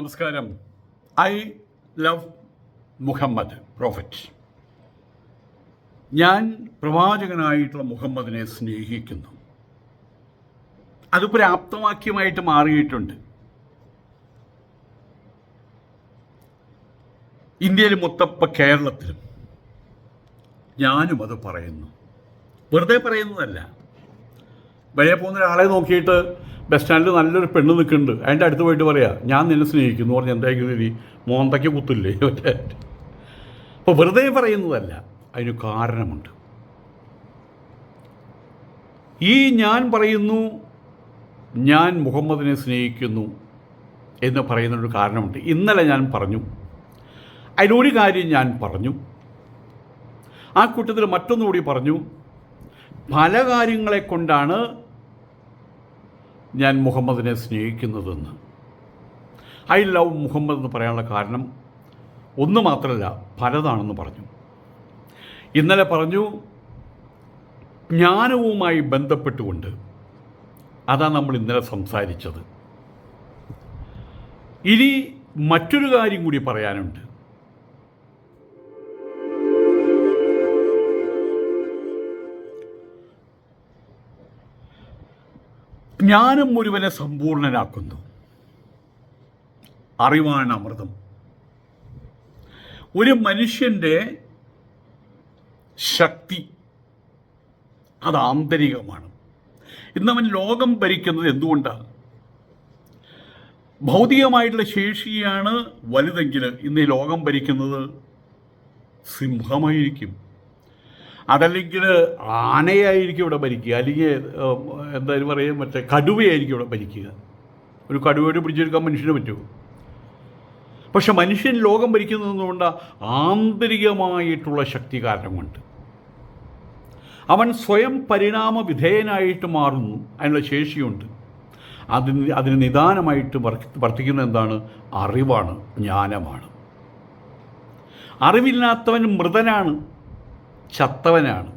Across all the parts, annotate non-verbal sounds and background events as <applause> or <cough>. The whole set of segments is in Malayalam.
നമസ്കാരം. I love Muhammad prophet. ഞാൻ പ്രവാചകനായിട്ടുള്ള മുഹമ്മദിനെ സ്നേഹിക്കുന്നു. അത് പ്രാപ്തവാക്യമായിട്ട് മാറിയിട്ടുണ്ട്. ഇന്ത്യയിൽ മൊത്തപ്പ കേരളത്തിലും ഞാനും അത് പറയുന്നു. വെറുതെ പറയുന്നതല്ല. വഴിയെ പോകുന്ന ഒരാളെ നോക്കിയിട്ട് ബസ് സ്റ്റാൻഡിൽ നല്ലൊരു പെണ്ണ് നിൽക്കുന്നുണ്ട് അതിന്റെ അടുത്ത് പോയിട്ട് പറയാം ഞാൻ നിന്നെ സ്നേഹിക്കുന്നു. പറഞ്ഞ് എന്തായിരിക്കും രീതി മോന്തയ്ക്ക് കുത്തില്ലേ? <laughs> അപ്പോൾ വെറുതെ പറയുന്നതല്ല അതിന് കാരണമുണ്ട്. ഈ ഞാൻ പറയുന്നു ഞാൻ മുഹമ്മദിനെ സ്നേഹിക്കുന്നു എന്ന് പറയുന്നൊരു കാരണമുണ്ട്. ഇന്നലെ ഞാൻ പറഞ്ഞു. അതിലൊരു കാര്യം ഞാൻ പറഞ്ഞു. ആ കൂട്ടത്തിൽ മറ്റൊന്നുകൂടി പറഞ്ഞു. പല കാര്യങ്ങളെ കൊണ്ടാണ് ഞാൻ മുഹമ്മദിനെ സ്നേഹിക്കുന്നതെന്ന്. ഐ ലവ് മുഹമ്മദ് എന്ന് പറയാനുള്ള കാരണം ഒന്ന് മാത്രമല്ല പലതാണെന്ന് പറഞ്ഞു. ഇന്നലെ പറഞ്ഞു ജ്ഞാനവുമായി ബന്ധപ്പെട്ടുകൊണ്ട് അതാണ് നമ്മൾ ഇന്നലെ സംസാരിച്ചത്. ഇനി മറ്റൊരു കാര്യം കൂടി പറയാനുണ്ട്. ജ്ഞാനം ഒരുവനെ സമ്പൂർണനാക്കുന്നു. അറിവാണ് അമൃതം. ഒരു മനുഷ്യന്റെ ശക്തി അത് ആന്തരികമാണ്. ഇന്നവൻ ലോകം ഭരിക്കുന്നത് എന്തുകൊണ്ടാണ് ഭൗതികമായിട്ടുള്ള ശേഷിയാണ് വലുതെങ്കിൽ ഇന്ന് ഈ ലോകം ഭരിക്കുന്നത് സിംഹമായിരിക്കും. അതല്ലെങ്കിൽ ആനയായിരിക്കും ഇവിടെ ഭരിക്കുക. അല്ലെങ്കിൽ എന്തായാലും പറയുക മറ്റേ കടുവയായിരിക്കും ഇവിടെ ഭരിക്കുക. ഒരു കടുവയോട് പിടിച്ചെടുക്കാൻ മനുഷ്യന് പറ്റുമോ? പക്ഷെ മനുഷ്യൻ ലോകം ഭരിക്കുന്നതുകൊണ്ട് ആന്തരികമായിട്ടുള്ള ശക്തി കാരണം കൊണ്ട്. അവൻ സ്വയം പരിണാമ വിധേയനായിട്ട് മാറുന്നു. അതിനുള്ള ശേഷിയുണ്ട്. അതിന് അതിന് നിദാനമായിട്ട് വർത്തിക്കുന്ന എന്താണ്? അറിവാണ് ജ്ഞാനമാണ്. അറിവില്ലാത്തവൻ മൃതനാണ്. ചത്തവനാണ്.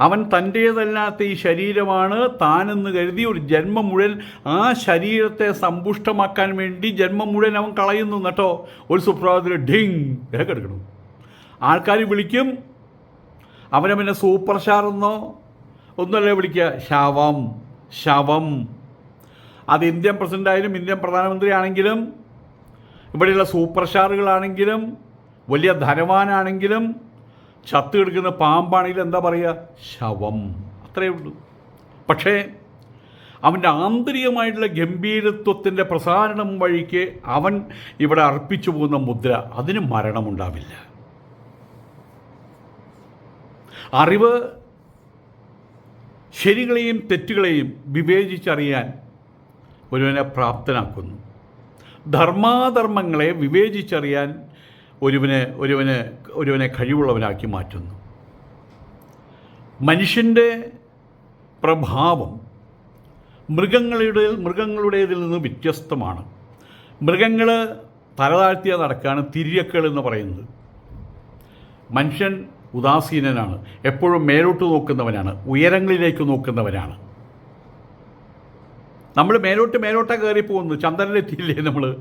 അവൻ തന്റേതല്ലാത്ത ഈ ശരീരമാണ് താനെന്ന് കരുതി ഒരു ജന്മം മുഴുവൻ ആ ശരീരത്തെ സമ്പുഷ്ടമാക്കാൻ വേണ്ടി ജന്മം മുഴുവൻ അവൻ കളയുന്നു കേട്ടോ ഒരു സുപ്രഭാതത്തിൽ ഡിങ് കിടക്കണം ആൾക്കാർ വിളിക്കും. അവനവനെ സൂപ്പർ ഷാർ എന്നോ ഒന്നല്ലേ വിളിക്കുക. ശവം ശവം. അത് ഇന്ത്യൻ പ്രസിഡന്റ് ആയാലും ഇന്ത്യൻ പ്രധാനമന്ത്രി ആണെങ്കിലും ഇവിടെയുള്ള സൂപ്പർ ഷാറുകളാണെങ്കിലും വലിയ ധനവാനാണെങ്കിലും ചത്തു കിടക്കുന്ന പാമ്പാണെങ്കിൽ എന്താ പറയുക? ശവം. അത്രയേ ഉള്ളൂ. പക്ഷേ അവന്റെ ആന്തരികമായിട്ടുള്ള ഗംഭീരത്വത്തിന്റെ പ്രസാരണം വഴിക്ക് അവൻ ഇവിടെ അർപ്പിച്ചു പോകുന്ന മുദ്ര അതിന് മരണമുണ്ടാവില്ല. അറിവ് ശരികളെയും തെറ്റുകളെയും വിവേചിച്ചറിയാൻ ഒരുവനെ പ്രാപ്തനാക്കുന്നു. ധർമാധർമ്മങ്ങളെ വിവേചിച്ചറിയാൻ ഒരുവനെ ഒരുവനെ ഒരുവനെ കഴിവുള്ളവനാക്കി മാറ്റുന്നു. മനുഷ്യന്റെ പ്രഭാവം മൃഗങ്ങളുടെ മൃഗങ്ങളുടേതിൽ നിന്ന് വ്യത്യസ്തമാണ്. മൃഗങ്ങൾ തലതാഴ്ത്തിയ നടക്കാണ് തിരിയക്കൾ എന്ന് പറയുന്നത്. മനുഷ്യൻ ഉദാസീനനാണ്. എപ്പോഴും മേലോട്ട് നോക്കുന്നവനാണ്. ഉയരങ്ങളിലേക്ക് നോക്കുന്നവനാണ്. നമ്മൾ മേലോട്ട് മേലോട്ടാണ് കയറി പോകുന്നത് ചന്ദ്രനിലെത്തിയില്ലേ നമ്മൾ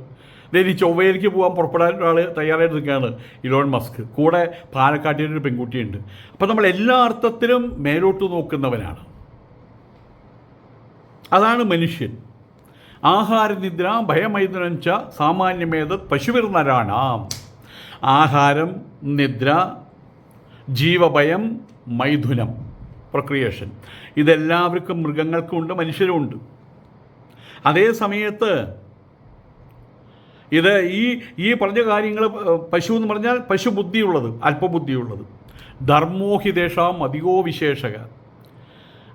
ഇനി ചൊവ്വയിലേക്ക് പോകാൻ പുറപ്പെടാൻ ഒരാൾ തയ്യാറായിട്ട് നിൽക്കുകയാണ് ഇലോൺ മസ്ക്. കൂടെ പാലക്കാട്ടിന്റെ ഒരു പെൺകുട്ടിയുണ്ട്. അപ്പം നമ്മൾ എല്ലാ അർത്ഥത്തിലും മേലോട്ട് നോക്കുന്നവനാണ്. അതാണ് മനുഷ്യൻ. ആഹാരനിദ്ര ഭയമൈതുനം സാമാന്യമേത പശുവിർന്നരാണാം ആഹാരം നിദ്ര ജീവഭയം മൈഥുനം പ്രൊക്രിയേഷൻ ഇതെല്ലാവർക്കും മൃഗങ്ങൾക്കുണ്ട് മനുഷ്യരുമുണ്ട് അതേ സമയത്ത് ഇത് ഈ ഈ പറഞ്ഞ കാര്യങ്ങൾ പശു എന്ന് പറഞ്ഞാൽ പശു ബുദ്ധിയുള്ളത് അല്പബുദ്ധിയുള്ളത്. ധർമ്മോഹിതേഷാം അധികോ വിശേഷക.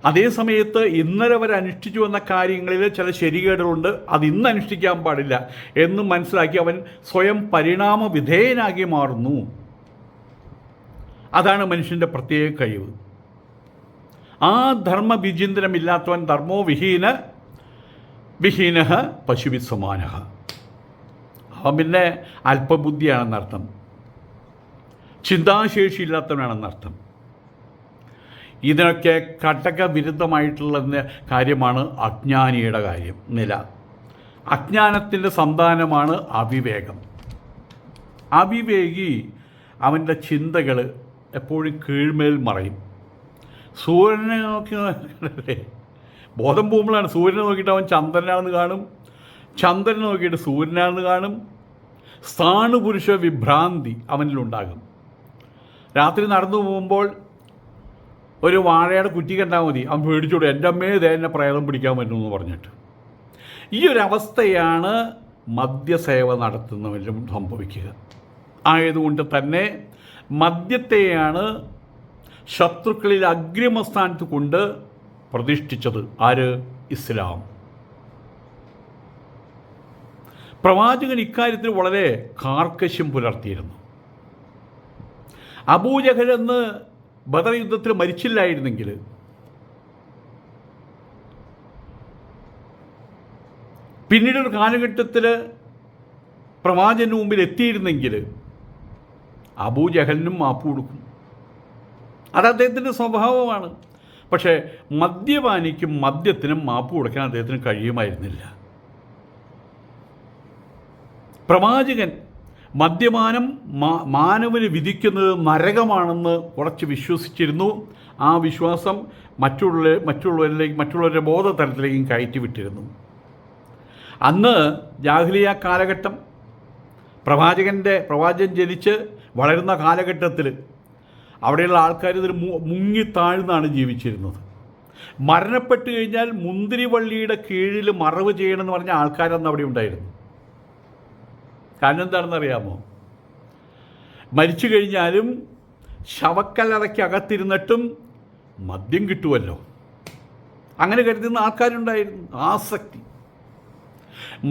അതേ സമയത്ത് ഇന്നലെ വരെ അനുഷ്ഠിച്ചു വന്ന കാര്യങ്ങളിൽ ചില ശരികേടുകളുണ്ട്. അത് ഇന്ന് അനുഷ്ഠിക്കാൻ പാടില്ല എന്ന് മനസ്സിലാക്കി അവൻ സ്വയം പരിണാമ വിധേയനാക്കി മാറുന്നു. അതാണ് മനുഷ്യന്റെ പ്രത്യേക കഴിവ്. ആ ധർമ്മ വിചിന്തനമില്ലാത്തവൻ ധർമ്മോ വിഹീന വിഹീന പശുവി പിന്നെ അല്പബുദ്ധിയാണെന്നർത്ഥം ചിന്താശേഷിയില്ലാത്തവനാണെന്നർത്ഥം ഇതിനൊക്കെ കട്ടക വിരുദ്ധമായിട്ടുള്ള കാര്യമാണ് അജ്ഞാനിയുടെ കാര്യം നില. അജ്ഞാനത്തിന്റെ സന്താനമാണ് അവിവേകം. അവിവേകി അവന്റെ ചിന്തകൾ എപ്പോഴും കീഴ്മേൽ മറയും. സൂര്യനെ നോക്കി ബോധം പോകുമ്പോഴാണ് സൂര്യനെ നോക്കിയിട്ട് അവൻ ചന്ദ്രനാണെന്ന് കാണും. ചന്ദ്രനെ നോക്കിയിട്ട് സൂര്യനാണെന്ന് കാണും. സ്ഥാണുപുരുഷ വിഭ്രാന്തി അവനിലുണ്ടാകും. രാത്രി നടന്നു പോകുമ്പോൾ ഒരു വാഴയുടെ കുറ്റി കണ്ടാൽ മതി. അവൻ പേടിച്ചോടും എന്റെ അമ്മേ ഇതേ എന്നെ പ്രേതം പിടിക്കാൻ പറ്റുമെന്ന് പറഞ്ഞിട്ട്. ഈ ഒരു അവസ്ഥയാണ് മദ്യസേവ നടത്തുന്നവരിലും സംഭവിക്കുക. ആയതുകൊണ്ട് തന്നെ മദ്യത്തെയാണ് ശത്രുക്കളിൽ അഗ്രിമസ്ഥാനത്ത് കൊണ്ട് പ്രതിഷ്ഠിച്ചത്. ആര്? ഇസ്ലാം. പ്രവാചകൻ ഇക്കാര്യത്തിൽ വളരെ കാർക്കശ്യം പുലർത്തിയിരുന്നു. അബൂജഹലെന്ന് ബദർ യുദ്ധത്തിൽ മരിച്ചില്ലായിരുന്നെങ്കിൽ പിന്നീടൊരു കാലഘട്ടത്തിൽ പ്രവാചകന് മുമ്പിൽ എത്തിയിരുന്നെങ്കിൽ അബൂജഹലിനും മാപ്പ് കൊടുക്കും. അത് അദ്ദേഹത്തിന്റെ സ്വഭാവമാണ്. പക്ഷേ മദ്യപാനിക്കും മദ്യത്തിനും മാപ്പ് കൊടുക്കാൻ അദ്ദേഹത്തിന് കഴിയുമായിരുന്നില്ല. പ്രവാചകൻ മദ്യപാനം മാനവന് വിധിക്കുന്നത് നരകമാണെന്ന് കുറച്ച് വിശ്വസിച്ചിരുന്നു. ആ വിശ്വാസം മറ്റുള്ള മറ്റുള്ളവരിലേക്ക് മറ്റുള്ളവരുടെ ബോധതലത്തിലേക്കും കയറ്റിവിട്ടിരുന്നു. അന്ന് ജാഹ്ലിയ കാലഘട്ടം പ്രവാചകന്റെ പ്രവാചകൻ ജനിച്ച് വളരുന്ന കാലഘട്ടത്തിൽ അവിടെയുള്ള ആൾക്കാർ ഇതിൽ മു- മുങ്ങി താഴ്ന്നാണ് ജീവിച്ചിരുന്നത്. മരണപ്പെട്ടു കഴിഞ്ഞാൽ മുന്തിരിവള്ളിയുടെ കീഴിൽ മറവ് ചെയ്യണമെന്ന് പറഞ്ഞ ആൾക്കാരന്ന് അവിടെ ഉണ്ടായിരുന്നു. കാരണം എന്താണെന്ന് അറിയാമോ മരിച്ചു കഴിഞ്ഞാലും ശവക്കല്ലറയ്ക്ക് അകത്തിരുന്നിട്ടും മദ്യം കിട്ടുമല്ലോ അങ്ങനെ കരുതുന്ന ആൾക്കാരുണ്ടായിരുന്നു. ആസക്തി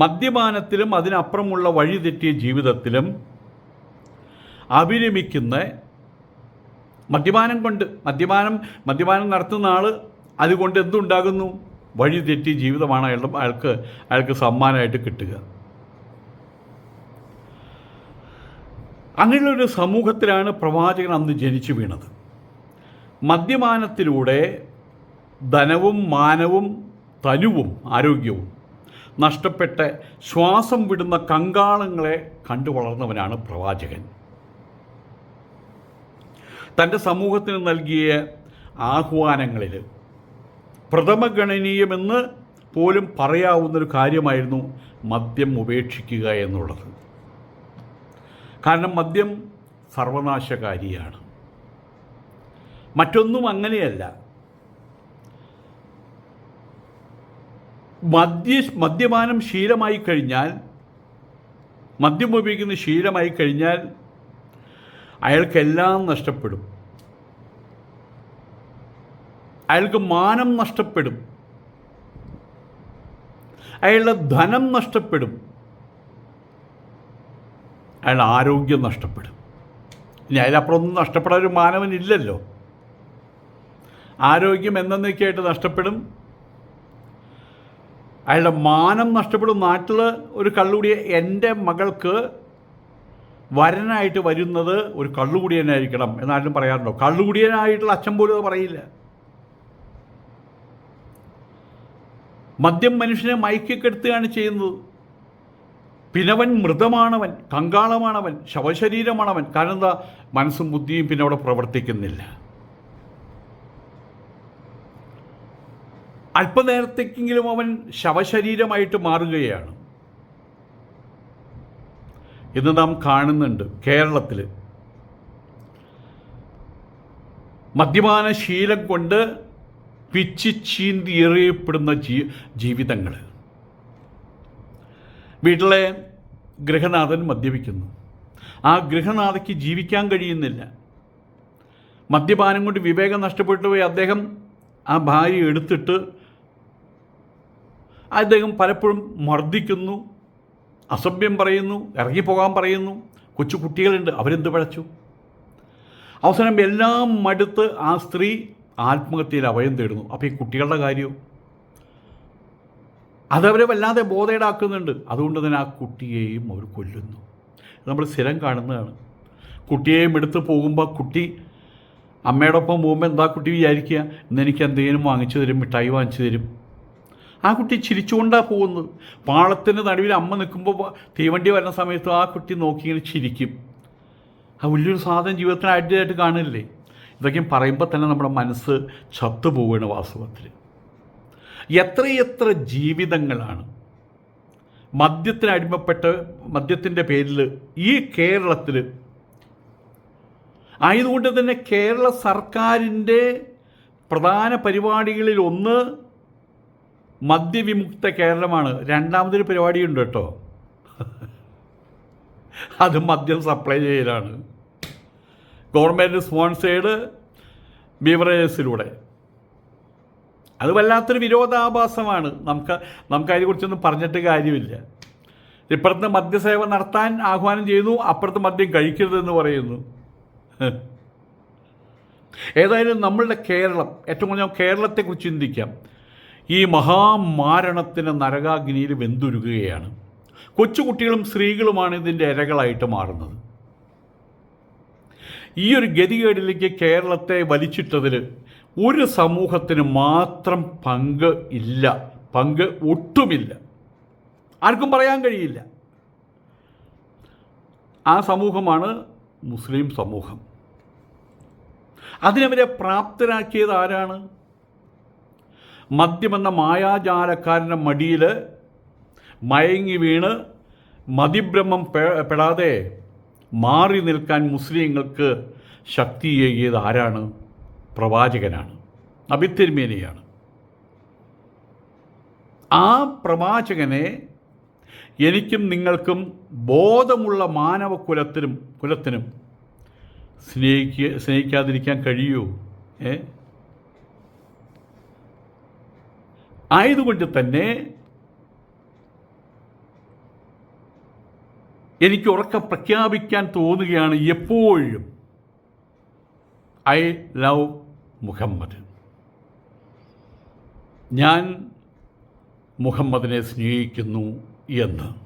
മദ്യപാനത്തിലും അതിനപ്പുറമുള്ള വഴി തെറ്റിയ ജീവിതത്തിലും അഭിരമിക്കുന്ന മദ്യപാനം കൊണ്ട് മദ്യപാനം മദ്യപാനം നടത്തുന്ന ആൾ അതുകൊണ്ട് എന്തുണ്ടാകുന്നു? വഴി തെറ്റിയ ജീവിതമാണ് അയാളുടെ അയാൾക്ക് അയാൾക്ക് സമ്മാനമായിട്ട് കിട്ടുക. അങ്ങനെയുള്ളൊരു സമൂഹത്തിലാണ് പ്രവാചകൻ അന്ന് ജനിച്ചു വീണത്. മദ്യപാനത്തിലൂടെ ധനവും മാനവും തനുവും ആരോഗ്യവും നഷ്ടപ്പെട്ട് ശ്വാസം വിടുന്ന കങ്കാളങ്ങളെ കണ്ടു വളർന്നവനാണ് പ്രവാചകൻ. തന്റെ സമൂഹത്തിന് നൽകിയ ആഹ്വാനങ്ങളിൽ പ്രഥമഗണനീയമെന്ന് പോലും പറയാവുന്നൊരു കാര്യമായിരുന്നു മദ്യം ഉപേക്ഷിക്കുക എന്നുള്ളത്. കാരണം മദ്യം സർവനാശകാരിയാണ്. മറ്റൊന്നും അങ്ങനെയല്ല. മദ്യ മദ്യപാനം ശീലമായി കഴിഞ്ഞാൽ മദ്യം ഉപയോഗിക്കുന്ന ശീലമായി കഴിഞ്ഞാൽ അയാൾക്കെല്ലാം നഷ്ടപ്പെടും. അയാൾക്ക് മാനം നഷ്ടപ്പെടും. അയാളുടെ ധനം നഷ്ടപ്പെടും. അയാളുടെ ആരോഗ്യം നഷ്ടപ്പെടും. ഇനി അതിലപ്പുറം ഒന്നും നഷ്ടപ്പെടാൻ ഒരു മാനവനില്ലല്ലോ. ആരോഗ്യം എന്നേക്കായിട്ട് നഷ്ടപ്പെടും. അയാളുടെ മാനം നഷ്ടപ്പെടും. നാട്ടിൽ ഒരു കള്ളുകൂടിയ എന്റെ മകൾക്ക് വരനായിട്ട് വരുന്നത് ഒരു കള്ളുകൂടിയനായിരിക്കണം എന്നാരും പറയാറുണ്ടോ? കള്ളുകൂടിയനായിട്ടുള്ള അച്ഛൻ പോലും അത് പറയില്ല. മദ്യം മനുഷ്യനെ മയക്കിക്കെടുത്തുകയാണ് ചെയ്യുന്നത്. പിന്നവൻ മൃതമാണവൻ കങ്കാളമാണവൻ ശവശരീരമാണവൻ. കാരണം എന്താ? മനസ്സും ബുദ്ധിയും പിന്നെ അവിടെ പ്രവർത്തിക്കുന്നില്ല. അല്പനേരത്തേക്കെങ്കിലും അവൻ ശവശരീരമായിട്ട് മാറുകയാണ്. ഇന്ന് നാം കാണുന്നുണ്ട് കേരളത്തിൽ മദ്യപാന ശീലം കൊണ്ട് പിച്ചി ചീന്തി എറിയപ്പെടുന്ന ജീ ജീവിതങ്ങൾ വീട്ടിലെ ഗൃഹനാഥൻ മദ്യപിക്കുന്നു. ആ ഗൃഹനാഥയ്ക്ക് ജീവിക്കാൻ കഴിയുന്നില്ല. മദ്യപാനം കൊണ്ട് വിവേകം നഷ്ടപ്പെട്ടു പോയി അദ്ദേഹം ആ ഭാര്യ എടുത്തിട്ട് അദ്ദേഹം പലപ്പോഴും മർദ്ദിക്കുന്നു അസഭ്യം പറയുന്നു ഇറങ്ങിപ്പോകാൻ പറയുന്നു. കൊച്ചു കുട്ടികളുണ്ട് അവരെന്ത് പഴച്ചു? അവസാനം എല്ലാം മടുത്ത് ആ സ്ത്രീ ആത്മഹത്യയിൽ അഭയം തേടുന്നു. അപ്പോൾ ഈ കുട്ടികളുടെ കാര്യവും അതവരെ വല്ലാതെ ബോധേടാക്കുന്നുണ്ട്. അതുകൊണ്ട് തന്നെ ആ കുട്ടിയെയും അവർ കൊല്ലുന്നു. നമ്മൾ സ്ഥിരം കാണുന്നതാണ്. കുട്ടിയെയും എടുത്ത് പോകുമ്പോൾ കുട്ടി അമ്മയോടൊപ്പം പോകുമ്പോൾ എന്താ കുട്ടി വിചാരിക്കുക? ഇന്ന് എനിക്ക് എന്തെങ്കിലും വാങ്ങിച്ചു തരും മിഠായി വാങ്ങിച്ചു തരും. ആ കുട്ടി ചിരിച്ചുകൊണ്ടാണ് പോകുന്നത്. പാളത്തിന്റെ നടുവിൽ അമ്മ നിൽക്കുമ്പോൾ തീവണ്ടി വരുന്ന സമയത്ത് ആ കുട്ടി നോക്കി ഇങ്ങനെ ചിരിക്കും. ആ വലിയൊരു സാധനം ജീവിതത്തിന് അടിയായിട്ട് കാണില്ലേ? ഇതൊക്കെയും പറയുമ്പോൾ തന്നെ നമ്മുടെ മനസ്സ് ചത്തുപോവുകയാണ് വാസ്തവത്തിൽ എത്രയെത്ര ജീവിതങ്ങളാണ്? മദ്യത്തിന് അടിമപ്പെട്ട് മദ്യത്തിന്റെ പേരിൽ ഈ കേരളത്തിൽ ആയതുകൊണ്ട് തന്നെ കേരള സർക്കാരിന്റെ പ്രധാന പരിപാടികളിൽ ഒന്ന് മദ്യവിമുക്ത കേരളമാണ്. രണ്ടാമതൊരു പരിപാടിയുണ്ട് കേട്ടോ. അത് മദ്യം സപ്ലൈ ചെയ്യലാണ്. ഗവൺമെന്റ് സ്പോൺസേഡ് ബീവറേജസിലൂടെ. അത് വല്ലാത്തൊരു വിരോധാഭാസമാണ്. നമുക്ക് നമുക്ക് അതിനെക്കുറിച്ചൊന്നും പറഞ്ഞിട്ട് കാര്യമില്ല. ഇപ്പുറത്ത് മദ്യസേവ നടത്താൻ ആഹ്വാനം ചെയ്യുന്നു അപ്പുറത്ത് മദ്യം കഴിക്കരുതെന്ന് പറയുന്നു. <laughs> ഏതായാലും നമ്മളുടെ കേരളം ഏറ്റവും കുറഞ്ഞ കേരളത്തെക്കുറിച്ച് ചിന്തിക്കാം. ഈ മഹാമാരണത്തിന് നരകാഗ്നിയിൽ വെന്തുരുകയാണ്. കൊച്ചുകുട്ടികളും സ്ത്രീകളുമാണ് ഇതിന്റെ ഇരകളായിട്ട് മാറുന്നത്. ഈ ഒരു ഗതികേടിലേക്ക് കേരളത്തെ വലിച്ചിട്ടതിൽ ഒരു സമൂഹത്തിന് മാത്രം പങ്ക് ഇല്ല. പങ്ക് ഒട്ടുമില്ല. ആർക്കും പറയാൻ കഴിയില്ല. ആ സമൂഹമാണ് മുസ്ലിം സമൂഹം. അതിനവരെ പ്രാപ്തരാക്കിയത് ആരാണ്? മദ്യമെന്ന മായാജാലക്കാരന്റെ മടിയിൽ മയങ്ങി വീണ് മതിഭ്രമം പെ- പെടാതെ മാറി നിൽക്കാൻ മുസ്ലിങ്ങൾക്ക് ശക്തി ഏകിയത് ആരാണ്? പ്രവാചകനാണ് അഭിത്തിരുമേനിയാണ്. ആ പ്രവാചകനെ എനിക്കും നിങ്ങൾക്കും ബോധമുള്ള മാനവ കുലത്തിനും കുലത്തിനും സ്നേഹിക്കുക സ്നേഹിക്കാതിരിക്കാൻ കഴിയൂ ഏ? ആയതുകൊണ്ട് തന്നെ എനിക്ക് ഉറക്ക പ്രഖ്യാപിക്കാൻ തോന്നുകയാണ് എപ്പോഴും. I love Muhammad. ഞാൻ മുഹമ്മദിനെ സ്നേഹിക്കുന്നു എന്ന്.